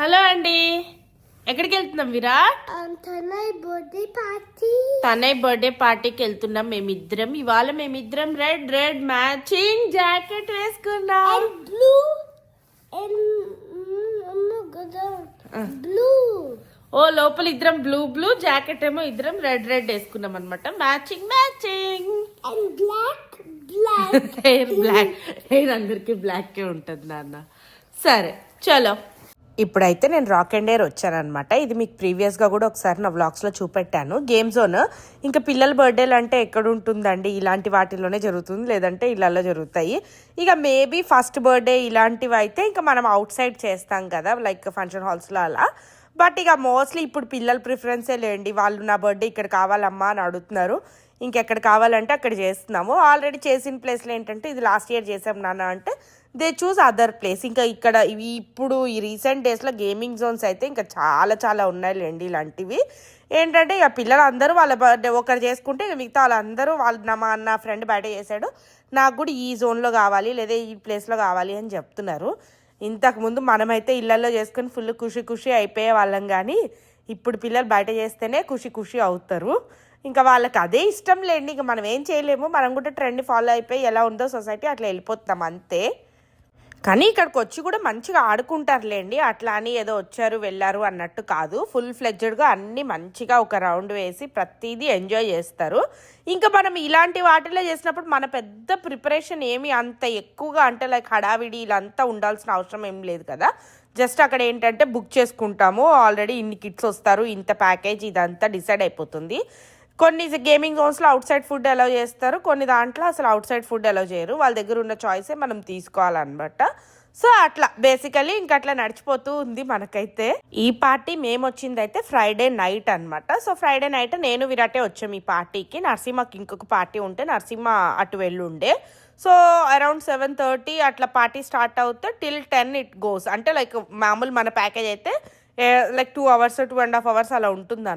Hello అండి. ఎక్కడికి వెళ్తున్నాం Virat? Birthday party Tanay birthday పార్టీకి వెళ్తున్నాం మేమిద్దరం. ఇవాళ మేమిద్దరం రెడ్ రెడ్ మ్యాచింగ్ జాకెట్ వేసుకున్నాం. బ్లూ అండ్ అమ్మ కదా బ్లూ ఓ లోపల ఇద్దరం బ్లూ బ్లూ జాకెట్ ఏమో ఇద్దరం రెడ్ రెడ్ వేసుకున్నాం అనమాట matching matching. Black black hair black hair అందరికి బ్లాక్ ఉంటుంది నాన్న. సరే చలో. ఇప్పుడైతే నేను రాక్ అండ్ ఎయిర్ వచ్చానమాట ఇది మీకు ప్రీవియస్గా కూడా ఒకసారి నా వ్లాగ్స్లో చూపెట్టాను. గేమ్ జోన్ ఇంకా పిల్లల బర్త్డేలు అంటే ఎక్కడ ఉంటుందండి ఇలాంటి వాటిలోనే జరుగుతుంది లేదంటే ఇళ్ళల్లో జరుగుతాయి. ఇక మేబీ ఫస్ట్ బర్త్డే ఇలాంటివి అయితే ఇంకా మనం అవుట్ సైడ్ చేస్తాం కదా లైక్ ఫంక్షన్ హాల్స్లో అలా. బట్ ఇక మోస్ట్లీ ఇప్పుడు పిల్లల ప్రిఫరెన్సే లేండి. వాళ్ళు నా బర్త్డే ఇక్కడ కావాలమ్మా అని అడుగుతున్నారు. ఇంకెక్కడ కావాలంటే అక్కడ చేస్తున్నాము. ఆల్రెడీ చేసిన ప్లేస్లో ఏంటంటే ఇది లాస్ట్ ఇయర్ చేసాం నాన్న అంటే దే చూస్ అదర్ ప్లేస్ ఇంకా ఇక్కడ ఇవి ఇప్పుడు ఈ రీసెంట్ డేస్లో గేమింగ్ జోన్స్ అయితే ఇంకా చాలా చాలా ఉన్నాయిలేండి ఇలాంటివి. ఏంటంటే ఇక పిల్లలందరూ వాళ్ళ బర్త్డే ఒకరు చేసుకుంటే ఇక మిగతా వాళ్ళందరూ వాళ్ళు నా మా నా ఫ్రెండ్ బయట చేశాడు నాకు కూడా ఈ జోన్లో కావాలి లేదా ఈ ప్లేస్లో కావాలి అని చెప్తున్నారు. ఇంతకుముందు మనమైతే ఇళ్ళల్లో చేసుకుని ఫుల్ ఖుషి ఖుషి అయిపోయే వాళ్ళం కానీ ఇప్పుడు పిల్లలు బయట చేస్తేనే ఖుషి ఖుషి అవుతారు. ఇంకా వాళ్ళకి అదే ఇష్టం లేండి. ఇంకా మనం ఏం చేయలేము. మనం కూడా ట్రెండ్ ఫాలో అయిపోయి ఎలా ఉందో సొసైటీ అట్లా వెళ్ళిపోతాం అంతే. కానీ ఇక్కడికి వచ్చి కూడా మంచిగా ఆడుకుంటారులేండి. అట్లా అని ఏదో వచ్చారు వెళ్ళారు అన్నట్టు కాదు. ఫుల్ ఫ్లెడ్జెడ్గా అన్ని మంచిగా ఒక రౌండ్ వేసి ప్రతిదీ ఎంజాయ్ చేస్తారు. ఇంకా మనం ఇలాంటి వాటిలో చేసినప్పుడు మన పెద్ద ప్రిపరేషన్ ఏమి అంత ఎక్కువగా అంటే లైక్ హడావిడి ఇలాంతా ఉండాల్సిన అవసరం ఏం లేదు కదా. జస్ట్ అక్కడ ఏంటంటే బుక్ చేసుకుంటాము. ఆల్రెడీ ఇన్ని కిట్స్ వస్తారు ఇంత ప్యాకేజ్ ఇదంతా డిసైడ్ అయిపోతుంది. కొన్ని గేమింగ్ జోన్స్లో అవుట్ సైడ్ ఫుడ్ అలౌ చేస్తారు కొన్ని దాంట్లో అసలు అవుట్ సైడ్ ఫుడ్ అలౌ చేయరు. వాళ్ళ దగ్గర ఉన్న చాయిసే మనం తీసుకోవాలన్నమాట. సో అట్లా. బేసికలీ ఇంక అట్లా నడిచిపోతూ ఉంది మనకైతే. ఈ పార్టీ మేము వచ్చింది అయితే ఫ్రైడే నైట్ అన్నమాట. సో ఫ్రైడే నైట్ నేను విరాటే వచ్చాము ఈ పార్టీకి నరసింహకి ఇంకొక పార్టీ ఉంటే నరసింహ అటు వెళ్ళుండే. సో అరౌండ్ సెవెన్ థర్టీ అట్లా పార్టీ స్టార్ట్ అవుతే టిల్ టెన్ ఇట్ గోస్ అంటే లైక్ మామూలు మన ప్యాకేజ్ అయితే like two hours two and half hours అలా ఉంటుంది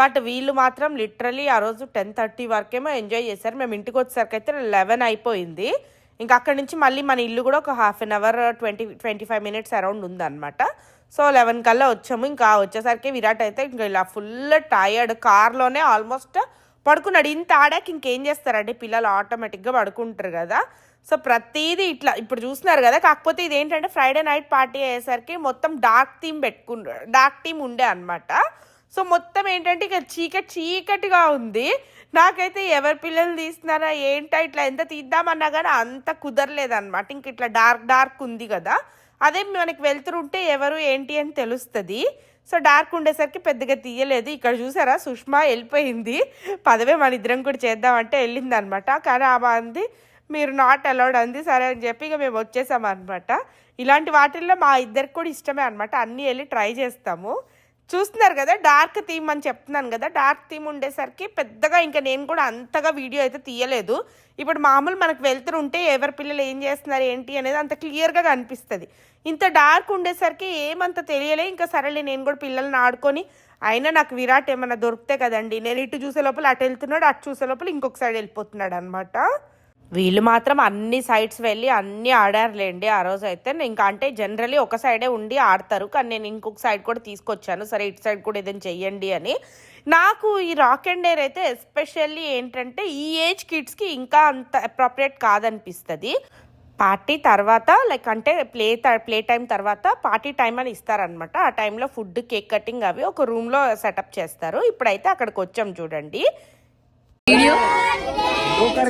బట్ వీళ్ళు మాత్రం లిటరలీ ఆ రోజు టెన్ థర్టీ వరకేమో ఎంజాయ్ చేశారు. మేము ఇంటికి వచ్చేసరికి అయితే లెవెన్ అయిపోయింది. ఇంకా అక్కడి నుంచి మళ్ళీ మన ఇల్లు కూడా ఒక half an hour twenty twenty five minutes around ఉందన్నమాట. సో లెవెన్ కల్లా వచ్చాము. ఇంకా వచ్చేసరికి విరాట్ అయితే ఇంకా ఇలా ఫుల్ టయర్డ్ కార్లోనే ఆల్మోస్ట్ పడుకున్నాడు. ఇంత ఆడాక ఇంకేం చేస్తారండి? పిల్లలు ఆటోమేటిక్గా పడుకుంటారు కదా. సో ప్రతిదీ ఇట్లా ఇప్పుడు చూస్తున్నారు కదా. కాకపోతే ఇది ఏంటంటే ఫ్రైడే నైట్ పార్టీ అయ్యేసరికి మొత్తం డార్క్ థీమ్ పెట్టుకున్నారు డార్క్ థీమ్ ఉండే అనమాట సో మొత్తం ఏంటంటే ఇక చీకటి చీకటిగా ఉంది. నాకైతే ఎవరి పిల్లలు తీస్తున్నారా ఏంటా ఇట్లా ఎంత తీద్దామన్నా కానీ అంత కుదరలేదన్నమాట. ఇంక ఇట్లా డార్క్ డార్క్ ఉంది కదా. అదే మనకి వెళ్తుంటే ఎవరు ఏంటి అని తెలుస్తుంది. సో డార్క్ ఉండేసరికి పెద్దగా తీయలేదు. ఇక్కడ చూసారా సుష్మా వెళ్ళిపోయింది. పదవే మన ఇద్దరం కూడా చేద్దామంటే వెళ్ళింది అనమాట కానీ ఆమె అంది మీరు నాట్ అలౌడ్ అంది. సరే అని చెప్పి ఇక మేము వచ్చేసాం అనమాట ఇలాంటి వాటిల్లో మా ఇద్దరికి కూడా ఇష్టమే అనమాట అన్నీ వెళ్ళి ట్రై చేస్తాము. చూస్తున్నారు కదా డార్క్ థీమ్ అని చెప్తున్నాను కదా డార్క్ థీమ్ ఉండేసరికి పెద్దగా ఇంకా నేను కూడా అంతగా వీడియో అయితే తీయలేదు. ఇప్పుడు మామూలు మనకు వెళ్తుంటే ఎవరి పిల్లలు ఏం చేస్తున్నారు ఏంటి అనేది అంత క్లియర్గా కనిపిస్తుంది. ఇంత డార్క్ ఉండేసరికి ఏమంత తెలియలే ఇంకా సరేలే నేను కూడా పిల్లల్ని ఆడుకొని అయినా నాకు విరాట్ ఏమైనా దొరికితే కదండి నేను ఇటు చూసే లోపల అటు వెళ్తున్నాడు అటు చూసే లోపల ఇంకొకసారి వెళ్ళిపోతున్నాడు అనమాట వీళ్ళు మాత్రం అన్ని సైడ్స్ వెళ్ళి అన్ని ఆడారులేండి ఆ రోజు అయితే ఇంకా అంటే జనరలీ ఒక సైడే ఉండి ఆడతారు. కానీ నేను ఇంకొక సైడ్ కూడా తీసుకొచ్చాను. సరే ఇటు సైడ్ కూడా ఏదైనా చెయ్యండి అని. నాకు ఈ రాక్ అండ్ డేర్ అయితే ఎస్పెషల్లీ ఏంటంటే ఈ ఏజ్ కిడ్స్కి ఇంకా అంత అప్రోప్రియేట్ కాదనిపిస్తుంది. పార్టీ తర్వాత లైక్ అంటే ప్లే ప్లే టైం తర్వాత పార్టీ టైం అని ఇస్తారనమాట ఆ టైంలో ఫుడ్ కేక్ కటింగ్ అవి ఒక రూమ్లో సెటప్ చేస్తారు. ఇప్పుడైతే అక్కడికి వచ్చాం చూడండి. vídeo. Loca,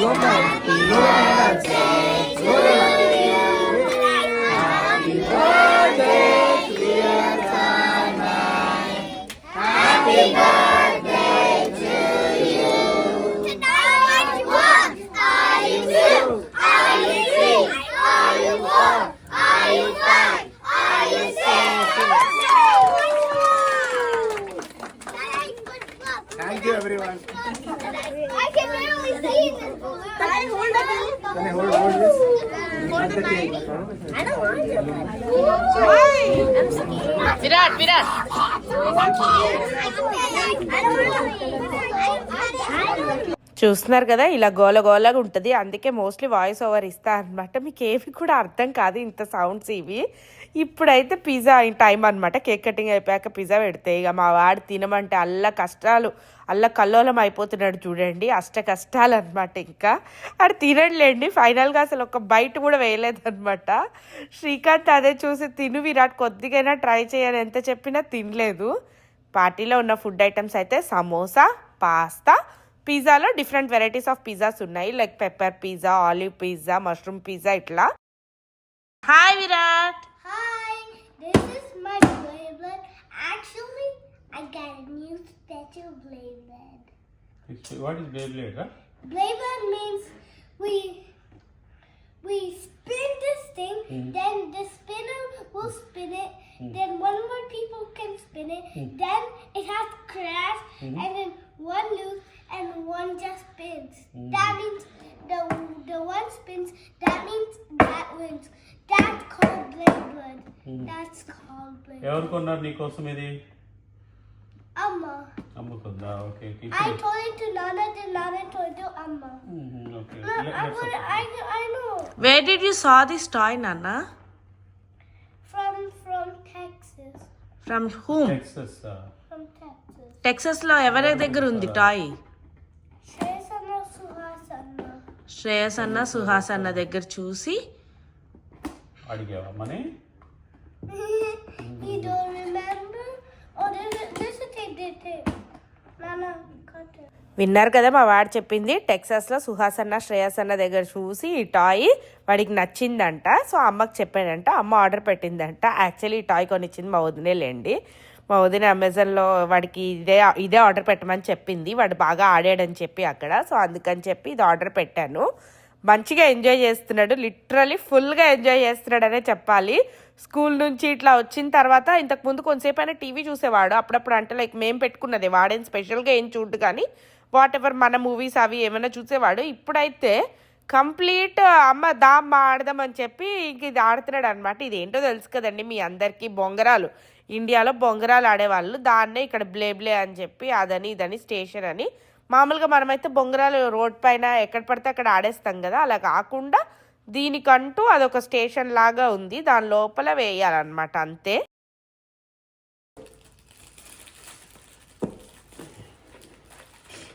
loca, loca, Can I hold, hold this? Hold the mic. I don't want to. Why? Virat, Virat. I don't want to. I don't want to. చూస్తున్నారు కదా ఇలా గోల గోలగా ఉంటుంది. అందుకే మోస్ట్లీ వాయిస్ ఓవర్ ఇస్తా అనమాట మీకు ఏవి కూడా అర్థం కాదు ఇంత సౌండ్స్ ఇవి. ఇప్పుడైతే పిజ్జా టైం అనమాట కేక్ కటింగ్ అయిపోయాక పిజ్జా పెడితే ఇక మా వాడు తినమంటే అల్ల కష్టాలు అల్ల కల్లోలం అయిపోతున్నాడు చూడండి. అష్ట కష్టాలు అనమాట ఇంకా. అది తినట్లేండి ఫైనల్గా అసలు ఒక బయట కూడా వేయలేదనమాట శ్రీకాంత్ అదే చూసి తిను విరాట్ కొద్దిగైనా ట్రై చేయని ఎంత చెప్పినా తినలేదు. పార్టీలో ఉన్న ఫుడ్ ఐటమ్స్ అయితే సమోసా పాస్తా పిజ్జాలో డిఫరెంట్ వెరైటీస్ ఆఫ్ పిజ్జాస్ ఉన్నాయి like pepper pizza olive pizza mushroom pizza ఇట్లా hi Virat Hi, this is my Beyblade. Actually, I got a new special Beyblade. What is Beyblade, huh? Beyblade means we we spin this thing, then the spinner will spin it, then one more people can spin it, then it has to crash, and then one lose and one just spins. That means the the one spins. That means that wins. That's called Beyblade. That's called Beyblade. ఎవరు కొన్నారు నీకోసం ఇది Amma. అమ్ముకుందా okay I told it to Nana, then Nana told it to Amma. Okay No, I, would, I, I know. Where did you saw this toy నాన్న From from Texas. From whom Texas From Texas. టెక్సస్లో ఎవరి దగ్గర ఉంది toy Shreyas అన్న సుహాస్ అన్న దగ్గర చూసి అడిగావా money? Oh. విన్నారు కదా మా వాడు చెప్పింది? టెక్సాస్లో సుహాస్ అన్న శ్రేయస్ అన్న దగ్గర చూసి ఈ టాయ్ వాడికి నచ్చిందంట. సో అమ్మకి చెప్పాడంట అమ్మ ఆర్డర్ పెట్టిందంట. యాక్చువల్లీ ఈ టాయ్ కొనిచ్చింది మా వదినేలేండి. మా వదిన అమెజాన్లో వాడికి ఇదే ఇదే ఆర్డర్ పెట్టమని చెప్పింది. వాడు బాగా ఆడాడని చెప్పి అక్కడ. సో అందుకని చెప్పి ఇది ఆర్డర్ పెట్టాను. మంచిగా ఎంజాయ్ చేస్తున్నాడు. లిటరలీ ఫుల్గా ఎంజాయ్ చేస్తున్నాడనే చెప్పాలి. స్కూల్ నుంచి ఇట్లా వచ్చిన తర్వాత ఇంతకు ముందు కొంతసేపు అయినా టీవీ చూసేవాడు. అప్పుడప్పుడు అంటే లైక్ మేము పెట్టుకున్నది. వాడేం స్పెషల్గా ఏం చూడు కానీ వాట్ ఎవర్ మన మూవీస్ అవి ఏమైనా చూసేవాడు. ఇప్పుడైతే కంప్లీట్ అమ్మ దామ్మ ఆడదామని చెప్పి ఇంక ఇది ఆడుతున్నాడు అనమాట ఇది ఏంటో తెలుసు కదండి మీ అందరికీ బొంగరాలు. ఇండియాలో బొంగరాలు ఆడేవాళ్ళు దాన్నే ఇక్కడ బ్లేబ్లే అని చెప్పి అదని ఇదని స్టేషన్ అని మామూలుగా మనమైతే బొంగరాలు రోడ్ పైన ఎక్కడ పడితే అక్కడ ఆడేస్తాం కదా అలా కాకుండా దీనికంటూ అదొక స్టేషన్ లాగా ఉంది దాని లోపల వేయాలన్నమాట అంతే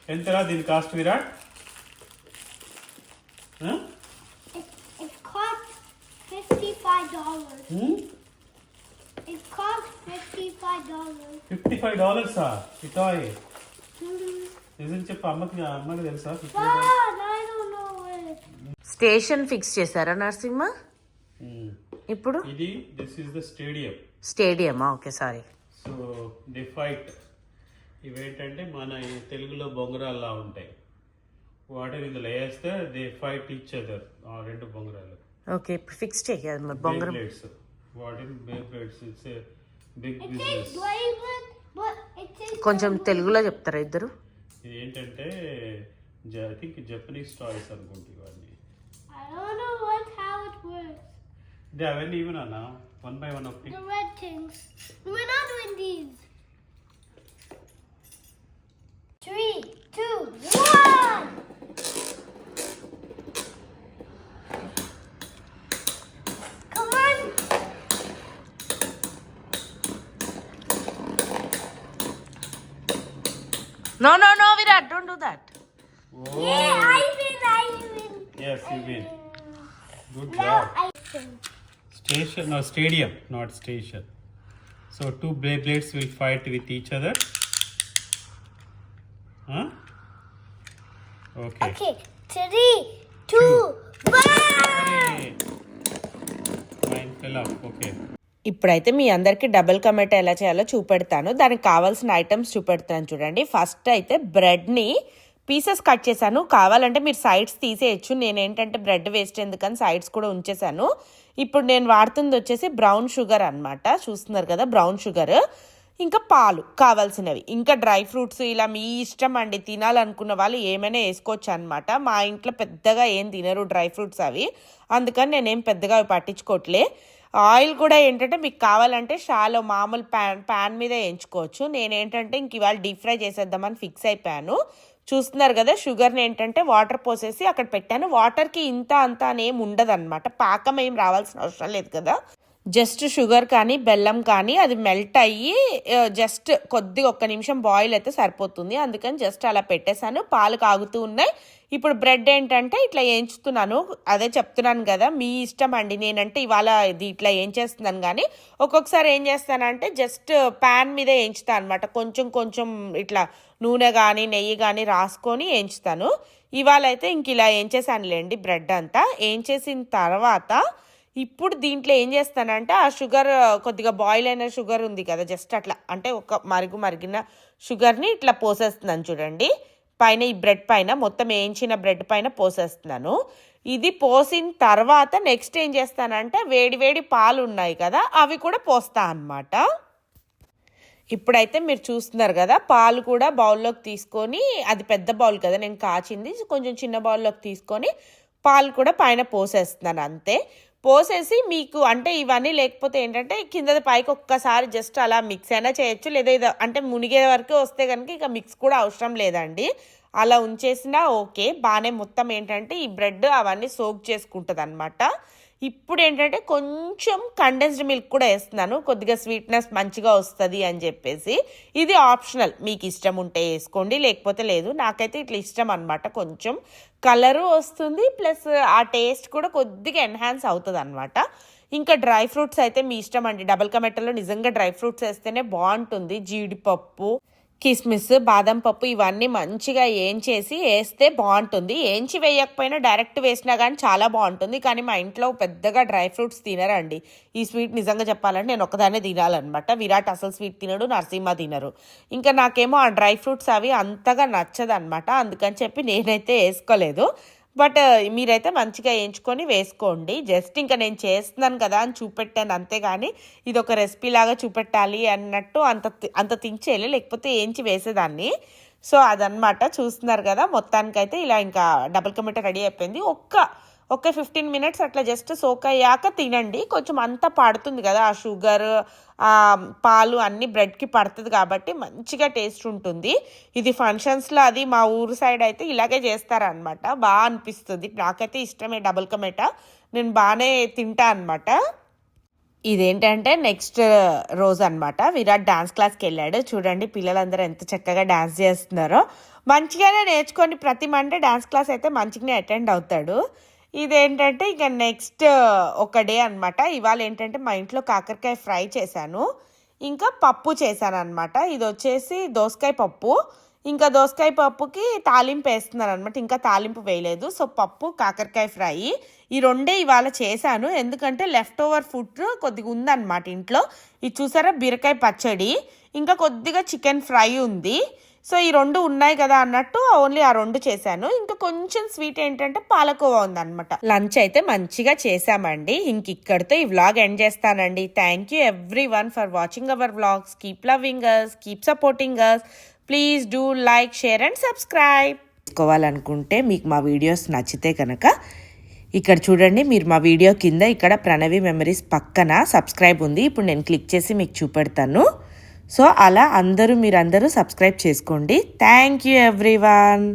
ఎంతరా దీని cost Virat. Hmm? Fifty five డాలర్సా ఈ టాయ్ Hmm. నిజం చెప్పు అమ్మకి అమ్మకి తెలుసా. స్టేషన్ ఫిక్స్ చేశారా నరసింహ? ఇప్పుడు? ఇది this is the stadium స్టేడియమా okay sorry. So the fight ఇవేంటంటే మన తెలుగులో బొంగరాల్లా ఉంటాయి. వాటర్ ఇందులో వేస్తే దే ఫైట్ ఇచ్ అదర్ ఆ రెండు బొంగరాలు. ఓకే ఫిక్స్ చేయాలి మరి బొంగరం. Plates what in bay plates it's big business కొంచెం తెలుగులో చెప్తారా ఇద్దరు? ఇది ఏంటంటే ఐ థింక్ జపనీస్ టాయ్స్ అనుకుంటా ఇవన్నీ. దే అవన్నీ ఈవెన్ అనా one by one of red things we are not doing these 3 No, no, no, Virat, don't do that. Oh. Yeah, I win, I win. Yes, you win. Good no, job. I win. Station, no, stadium, not station. So two blades will fight with each other. Huh? Okay. Okay, three, two, two. one. Mine fell off, okay. ఇప్పుడైతే మీ అందరికి double కమెటా ఎలా చేయాలో చూపెడతాను. దానికి కావాల్సిన items చూపెడతాను చూడండి. First అయితే బ్రెడ్ని పీసెస్ కట్ చేశాను. కావాలంటే మీరు సైడ్స్ తీసేయచ్చు. నేనేంటంటే బ్రెడ్ వేస్ట్ ఎందుకని సైడ్స్ కూడా ఉంచేసాను ఇప్పుడు నేను వాడుతుంది వచ్చేసి బ్రౌన్ షుగర్ అన్నమాట. చూస్తున్నారు కదా బ్రౌన్ షుగర్. ఇంకా పాలు కావాల్సినవి. ఇంకా డ్రై ఫ్రూట్స్ ఇలా మీ ఇష్టం అండి. తినాలనుకున్న వాళ్ళు ఏమైనా వేసుకోవచ్చు అనమాట మా ఇంట్లో పెద్దగా ఏం తినరు డ్రై ఫ్రూట్స్ అవి. అందుకని నేనేం పెద్దగా అవి పట్టించుకోవట్లే ఆయిల్ కూడా ఏంటంటే మీకు కావాలంటే షాలో మామూలు ప్యాన్ ప్యాన్ మీద వేయించుకోవచ్చు నేనేంటంటే ఇంక ఇవాళ డీప్ ఫ్రై చేసేద్దామని ఫిక్స్ అయిపోయాను. చూస్తున్నారు కదా షుగర్ని ఏంటంటే వాటర్ పోసేసి అక్కడ పెట్టాను. వాటర్కి ఇంత అంత అనేం ఉండదు అనమాట పాకం ఏం రావాల్సిన అవసరం లేదు కదా. జస్ట్ షుగర్ కానీ బెల్లం కానీ అది మెల్ట్ అయ్యి జస్ట్ కొద్దిగా ఒక్క నిమిషం బాయిల్ అయితే సరిపోతుంది. అందుకని జస్ట్ అలా పెట్టేశాను. పాలు కాగుతూ ఉన్నాయి. ఇప్పుడు బ్రెడ్ ఏంటంటే ఇట్లా వేయించుతున్నాను అదే చెప్తున్నాను కదా మీ ఇష్టం అండి. నేనంటే ఇవాళ ఇది ఇట్లా ఏం చేస్తున్నాను కానీ ఒక్కొక్కసారి ఏం చేస్తానంటే జస్ట్ ప్యాన్ మీద వేయించుతాను అనమాట కొంచెం కొంచెం ఇట్లా నూనె కానీ నెయ్యి కానీ రాసుకొని వేయించుతాను ఇవాళ అయితే ఇంక ఇలా ఏం చేశానులేండి బ్రెడ్ అంతా. ఏం చేసిన తర్వాత ఇప్పుడు దీంట్లో ఏం చేస్తానంటే ఆ షుగర్ కొద్దిగా బాయిల్ అయిన షుగర్ ఉంది కదా జస్ట్ అట్లా అంటే ఒక మరుగు మరిగిన షుగర్ని ఇట్లా పోసేస్తున్నాను చూడండి. పైన ఈ బ్రెడ్ పైన మొత్తం వేయించిన బ్రెడ్ పైన పోసేస్తున్నాను. ఇది పోసిన తర్వాత నెక్స్ట్ ఏం చేస్తానంటే వేడి వేడి పాలు ఉన్నాయి కదా అవి కూడా పోస్తా అన్నమాట. ఇప్పుడైతే మీరు చూస్తున్నారు కదా పాలు కూడా బౌల్లోకి తీసుకొని అది పెద్ద బౌల్ కదా నేను కాచింది కొంచెం చిన్న బౌల్లోకి తీసుకొని పాలు కూడా పైన పోసేస్తున్నాను అంతే. పోసేసి మీకు అంటే ఇవన్నీ లేకపోతే ఏంటంటే కింద పైకి ఒక్కసారి జస్ట్ అలా మిక్స్ అయినా చేయొచ్చు. లేదా ఇది అంటే మునిగే వరకు వస్తే కనుక ఇక మిక్స్ కూడా అవసరం లేదండి. అలా ఉంచేసినా ఓకే. బాగానే మొత్తం ఏంటంటే ఈ బ్రెడ్ అవన్నీ సోక్ చేసుకుంటుంది అనమాట ఇప్పుడు ఏంటంటే కొంచెం కండెన్స్డ్ మిల్క్ కూడా వేస్తున్నాను. కొద్దిగా స్వీట్నెస్ మంచిగా వస్తుంది అని చెప్పేసి. ఇది ఆప్షనల్ మీకు ఇష్టం ఉంటే వేసుకోండి లేకపోతే లేదు. నాకైతే ఇట్లా ఇష్టం అనమాట కొంచెం కలరు వస్తుంది ప్లస్ ఆ టేస్ట్ కూడా కొద్దిగా ఎన్హాన్స్ అవుతుంది అనమాట ఇంకా డ్రై ఫ్రూట్స్ అయితే మీ ఇష్టం అండి. డబల్ కమెట్టలో నిజంగా డ్రై ఫ్రూట్స్ వేస్తేనే బాగుంటుంది. జీడిపప్పు కిస్మిస్ బాదం పప్పు ఇవన్నీ మంచిగా ఏంచేసి వేస్తే బాగుంటుంది. ఏంచి వేయకపోయినా డైరెక్ట్ వేసినా కానీ చాలా బాగుంటుంది. కానీ మా ఇంట్లో పెద్దగా డ్రై ఫ్రూట్స్ తినరండి. ఈ స్వీట్ నిజంగా చెప్పాలంటే నేను ఒకదానే తినాలన్నమాట. విరాట్ అసలు స్వీట్ తినడు నరసింహ తినరు. ఇంకా నాకేమో ఆ డ్రై ఫ్రూట్స్ అవి అంతగా నచ్చదన్నమాట. అందుకని చెప్పి నేనైతే వేసుకోలేదు. బట్ మీరైతే మంచిగా వేయించుకొని వేసుకోండి. జస్ట్ ఇంకా నేను చేస్తున్నాను కదా అని చూపెట్టాను అంతేగాని ఇది ఒక రెసిపీ లాగా చూపెట్టాలి అన్నట్టు అంత తి- అంత తించేయాలి లేకపోతే ఏంచి వేసేదాన్ని. సో అదనమాట చూస్తున్నారు కదా మొత్తానికైతే ఇలా ఇంకా డబుల్ కమిట రెడీ అయిపోయింది. ఒక్క ఒక ఫిఫ్టీన్ మినిట్స్ అట్లా జస్ట్ సోక్ అయ్యాక తినండి. కొంచెం అంతా పడుతుంది కదా ఆ షుగర్ ఆ పాలు అన్ని బ్రెడ్కి పడుతుంది కాబట్టి మంచిగా టేస్ట్ ఉంటుంది. ఇది ఫంక్షన్స్లో అది మా ఊరు సైడ్ అయితే ఇలాగే చేస్తారనమాట బాగా అనిపిస్తుంది. నాకైతే ఇష్టమే డబుల్ కమేటా. నేను బాగానే తింటా అనమాట ఇదేంటంటే నెక్స్ట్ రోజు అన్నమాట. విరాట్ డాన్స్ క్లాస్కి వెళ్ళాడు. చూడండి పిల్లలందరూ ఎంత చక్కగా డాన్స్ చేస్తున్నారో. మంచిగానే నేర్చుకొని ప్రతి మండే డాన్స్ క్లాస్ అయితే మంచిగానే అటెండ్ అవుతాడు. ఇదేంటంటే ఇక నెక్స్ట్ ఒక డే అన్నమాట. ఇవాళ ఏంటంటే మా ఇంట్లో కాకరకాయ ఫ్రై చేశాను. ఇంకా పప్పు చేశాను అనమాట ఇది వచ్చేసి దోసకాయ పప్పు. ఇంకా దోసకాయ పప్పుకి తాలింపు వేస్తున్నాను అనమాట ఇంకా తాలింపు వేయలేదు. సో పప్పు కాకరకాయ ఫ్రై ఈ రెండే ఇవాళ చేశాను. ఎందుకంటే లెఫ్ట్ ఓవర్ ఫుడ్ కొద్దిగా ఉందన్నమాట ఇంట్లో. ఇది చూసారా? బీరకాయ పచ్చడి. ఇంకా కొద్దిగా చికెన్ ఫ్రై ఉంది. సో ఈ రెండు ఉన్నాయి కదా అన్నట్టు ఓన్లీ ఆ రెండు చేశాను. ఇంకా కొంచెం స్వీట్ ఏంటంటే పాలకోవా ఉందన్నమాట. లంచ్ అయితే మంచిగా చేశామండి. ఇంక ఇక్కడితో ఈ వ్లాగ్ ఎండ్ చేస్తానండి. Thank you everyone for watching our vlogs keep loving us keep supporting us please do like share and subscribe చేసుకోవాలనుకుంటే మీకు మా వీడియోస్ నచ్చితే కనుక ఇక్కడ చూడండి మీరు మా వీడియో కింద ఇక్కడ ప్రణవి మెమరీస్ పక్కన సబ్స్క్రైబ్ ఉంది. ఇప్పుడు నేను క్లిక్ చేసి మీకు చూపెడతాను. సో అలా అందరూ మీరందరూ సబ్స్క్రైబ్ చేసుకోండి. Thank you everyone.